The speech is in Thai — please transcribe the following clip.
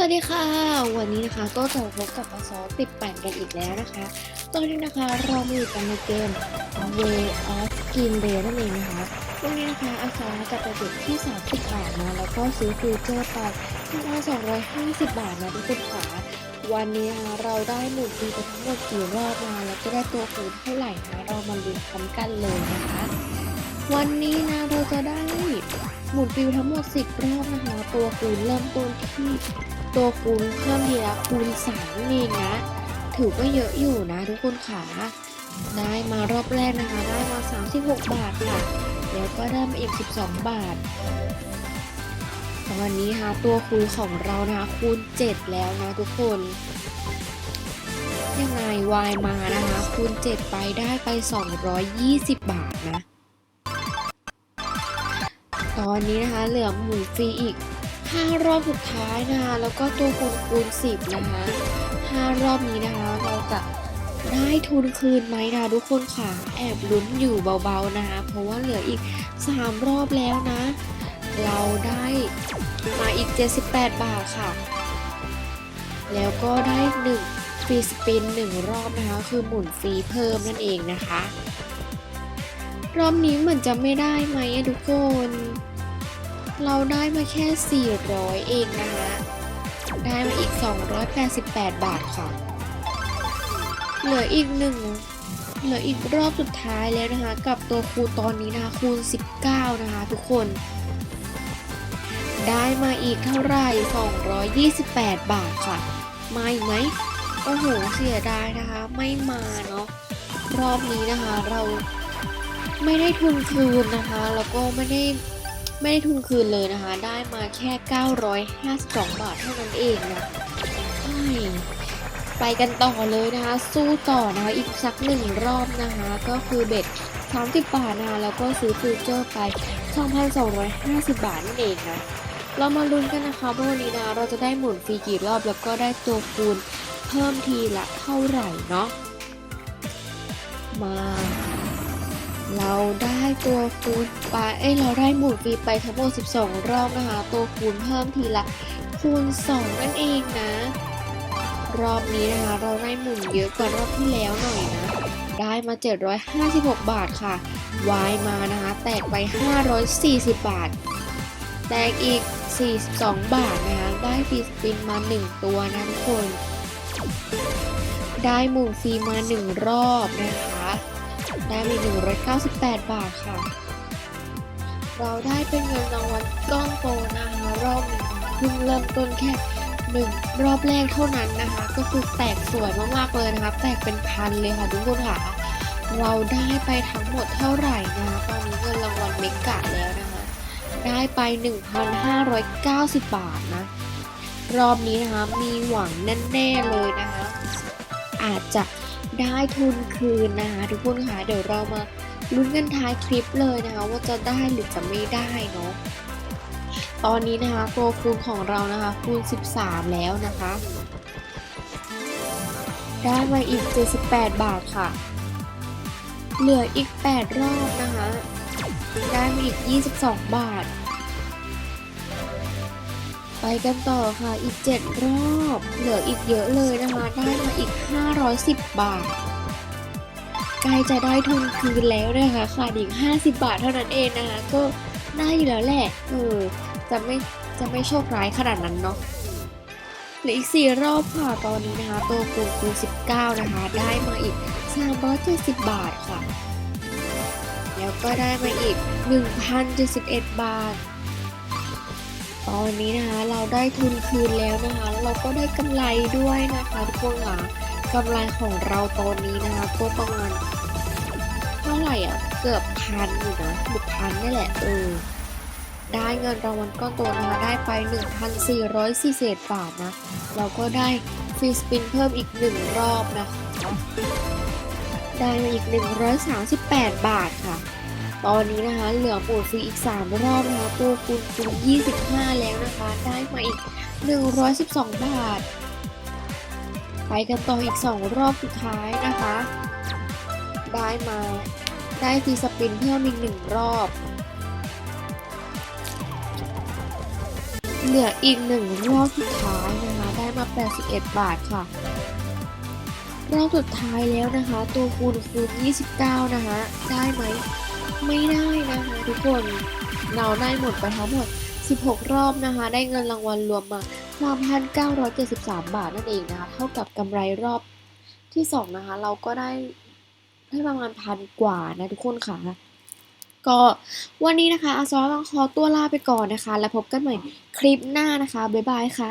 สวัสดีค่ะ วันนี้นะคะก็จะพบกับอซอติดแป่นกันอีกแล้วนะคะ ตอนนี้นะคะเรามาอยู่กันในเกม Way of Skin Day นั่นเองนะคะวันนี้นะคะอาซอจะไปเด็ดที่ 30 บาทนะแล้วก็ซื้อฟิวเจอร์ไปที่ว่า250 บาทนะทุกคนค่ะวันนี้นะคะเราได้หมุนฟรีไปทั้งหมดกี่รอบมาแล้วก็ได้ตัวคูณเท่าไหร่นะเรามาลุ้นพร้อมกันเลยนะคะ วันนี้นะเราจะได้หมุนฟิวทั้งหมด 10 รอบนะคะ ตัวคูณเริ่มต้นที่ ตัวคูณเพิ่มทีละคูณ3นั่นเองนะ ถือว่าเยอะอยู่นะทุกคนค่ะ ได้มารอบแรกนะคะ ได้มา 36 บาทค่ะแล้วก็ได้มาอีก 12 บาท ตอนนี้ค่ะตัวคูณของเรานะคะคูณ 7 แล้วนะทุกคนยังไงวายมานะคะคูณ 7 ไปได้ไป 220 บาทนะ ตอนนี้นะคะเหลือหมูฟรีอีก 5รอบสุดท้ายนะคะ แล้วก็ตัวคูณคูณ10นะคะ5รอบนี้นะคะ เราจะได้ทุนคืนไหมนะทุกคนค่ะ แอบลุ้นอยู่เบาๆนะคะ เพราะว่าเหลืออีก 3 รอบแล้วนะ เราได้มาอีก 78 บาทค่ะ แล้วก็ได้1ฟรีสปิน 1 รอบนะคะ คือหมุนฟรีเพิ่มนั่นเองนะคะ รอบนี้เหมือนจะไม่ได้ไหมทุกคน เราได้มาแค่ 400 เองนะคะได้มาอีก 288 บาทค่ะ เหลืออีกหนึ่งเหลืออีกรอบสุดท้ายแล้วนะคะ กับตัวคูณตอนนี้นะคะคูณ 19 นะคะทุกคน ได้มาอีกเท่าไหร่ 228 บาทค่ะ มาอีกไหมโอ้โหเสียดายนะคะ ไม่มาเนาะรอบนี้นะคะเราไม่ได้ทุนคืนนะคะ แล้วก็ไม่ได้ ไม่ได้ทุนคืนเลยนะคะ ได้มาแค่ 952 บาทเท่านั้นเองนะไปกันต่อเลยนะคะ สู้ต่อนะคะอีกสักหนึ่งรอบนะคะ ก็คือเบ็ด30 บาทนะคะแล้วก็ซื้อฟิวเจอร์ไป2,250 บาทนั่นเองนะเรามาลุ้นกันนะคะว่าวันนี้นะเราจะได้หมุนฟรีกี่รอบแล้วก็ได้ตัวคูณเพิ่มทีละเท่าไหร่เนาะมา เราได้ตัวคูณไปเอ้ยเราได้หมุนฟีไปทั้งหมด 12 รอบนะคะ ตัวคูณเพิ่มทีละคูณ 2 นั่นเองนะ รอบนี้นะคะเราได้หมุนเยอะกว่ารอบที่แล้วหน่อยนะ ได้มา 756 บาทค่ะ วายมานะคะ แตกไป 540 บาท แตกอีก 42 บาทนะคะ ได้ฟีสปินมา 1 ตัวนะทุกคน ได้หมุนฟรีมา 1 รอบนะคะ ได้มี198 บาทค่ะ เราได้เป็นเงินรางวัลก้อนโตนะคะรอบนี้เพิ่งเริ่มต้นแค่หนึ่งรอบแรกเท่านั้นนะคะ ก็คือแตกสวยมากๆเลยนะคะ แตกเป็นพันเลยค่ะทุกคนค่ะ เราได้ไปทั้งหมดเท่าไหร่นะคะตอนนี้เงินรางวัลเมกะแล้วนะคะ ได้ไป 1,590 บาทนะ รอบนี้นะคะมีหวังแน่ๆเลยนะคะ อาจจะ ได้ทุนคืนนะคะทุกคนค่ะเดี๋ยวเรามาลุ้นกันท้ายคลิปเลยนะคะ ว่าจะได้หรือจะไม่ได้เนาะตอนนี้นะคะตัวคูณของเรานะคะคูณ 13 แล้วนะคะ ได้มาอีก 78 บาทค่ะ เหลืออีก 8 รอบนะคะ ได้มาอีก 22 บาท กันต่อค่ะอีก 7 รอบ เหลืออีกเยอะเลยนะคะได้มาอีก 510 บาทใกล้จะได้ทุนคืนแล้วนะคะขาดอีก 50 บาทเท่านั้นเองนะคะก็ได้อยู่แล้วแหละเออจะไม่จะไม่โชคร้ายขนาดนั้นเนาะเหลืออีก 4 รอบค่ะตอนนี้นะคะตัวคูณคูณ19 นะคะ ได้มาอีก 370 บาทค่ะ แล้วก็ได้มาอีก 1,071 บาท ตอนนี้นะคะเราได้ทุนคืนแล้วนะคะแล้วเราก็ได้กำไรด้วยนะคะทุกคนค่ะกำไรของเราตอนนี้นะคะก็ประมาณเท่าไหร่อะเกือบพันอยู่นะหรือพันนี่แหละเออได้เงินรางวัลก้อนโตนะคะได้ไป 1,440บาทนะเราก็ได้ฟรีสปินเพิ่มอีกหนึ่งรอบนะคะได้มาอีก 138 บาทค่ะ ตอนนี้นะคะ เหลือหมุนฟรีอีก 3 รอบนะคะตัวคูณคูณ25 แล้วนะคะ ได้มาอีก 112 บาท ไปกันต่ออีก 2 รอบสุดท้ายนะคะ ได้มาได้ฟรีสปินเพิ่มอีก 1 รอบ เหลืออีกหนึ่งรอบสุดท้ายนะคะ ได้มา 81 บาทค่ะรอบสุดท้ายแล้วนะคะ ตัวคูณคูณ29 นะคะ ได้ไหม ไม่ได้นะคะทุกคนเราได้หมดไปทั้งหมด 16 รอบนะคะ ได้เงินรางวัลรวมมา 3,973 บาทนั่นเองนะคะ เท่ากับกำไรรอบที่2นะคะ เราก็ได้ได้ประมาณพันกว่านะทุกคนค่ะ ก็วันนี้นะคะอาซอต้องขอตัวลาไปก่อนนะคะ แล้วพบกันใหม่คลิปหน้านะคะ บ๊ายบายค่ะ